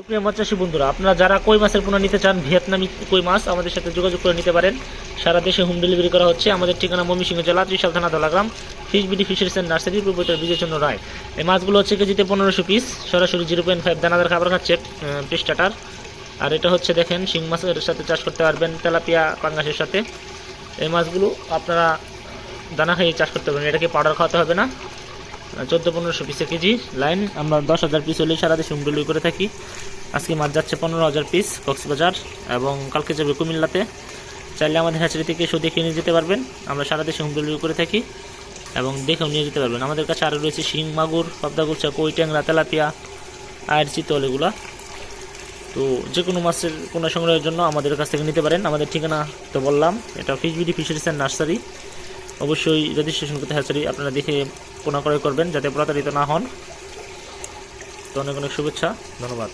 সুপ্রিয় মাছ চাষী বন্ধুরা, আপনারা যারা কই মাছের পোনা নিতে চান, ভিয়েতনামি কই মাছ, আমাদের সাথে যোগাযোগ করে নিতে পারেন। সারা দেশে হোম ডেলিভারি করা হচ্ছে। আমাদের ঠিকানা ময়মনসিংহ জেলা, ত্রিশাল থানা, Dolagram. Fish BD fisheries and nursery প্রবর্তক বিজয়চন্দ্র রায়। এই মাছগুলো হচ্ছে কেজিতে পনেরোশো পিস সরাসরি জিরো পয়েন্ট ফাইভ দানাদার খাবার খাচ্ছে পৃষ্ঠাটার। আর এটা হচ্ছে দেখেন, শিং মাছের সাথে চাষ করতে পারবেন, তেলাপিয়া পাঙ্গাসের সাথে। এই মাছগুলো আপনারা দানা খাইয়ে চাষ করতে পারবেন, এটাকে পাউডার খাওয়াতে হবে না। চোদ্দ, পনেরোশো পিসে কেজি লাইন আমরা দশ হাজার পিস হলেই সারা দেশে হোম ডেলিভারি করে থাকি। আজকে মাছ যাচ্ছে পনেরো হাজার পিস কক্সবাজার এবং কালকে যাবে কুমিল্লাতে। চাইলে আমাদের হ্যাচারি থেকে এসেও দেখে নিয়ে যেতে পারবেন। আমরা সারা দেশে হোম ডেলিভারি করে থাকি এবং দেখেও নিয়ে যেতে পারবেন। আমাদের কাছে আরও রয়েছে শিং, মাগুর, পাবদা, গুলচা, কই, ট্যাংরা, তেলাপিয়া, আয়ের চিতল এগুলা। তো যে কোনো মাছের কোনো সংগ্রহের জন্য আমাদের কাছ থেকে নিতে পারেন। আমাদের ঠিকানা তো বললাম, এটা fish BD fisheries and nursery অবশ্যই রেজিস্ট্রেশন করতে হ্যাচারি আপনারা দেখে পোনা ক্রয় করবেন, যাতে প্রতারিত না হন। তো অনেক অনেক শুভেচ্ছা। ধন্যবাদ।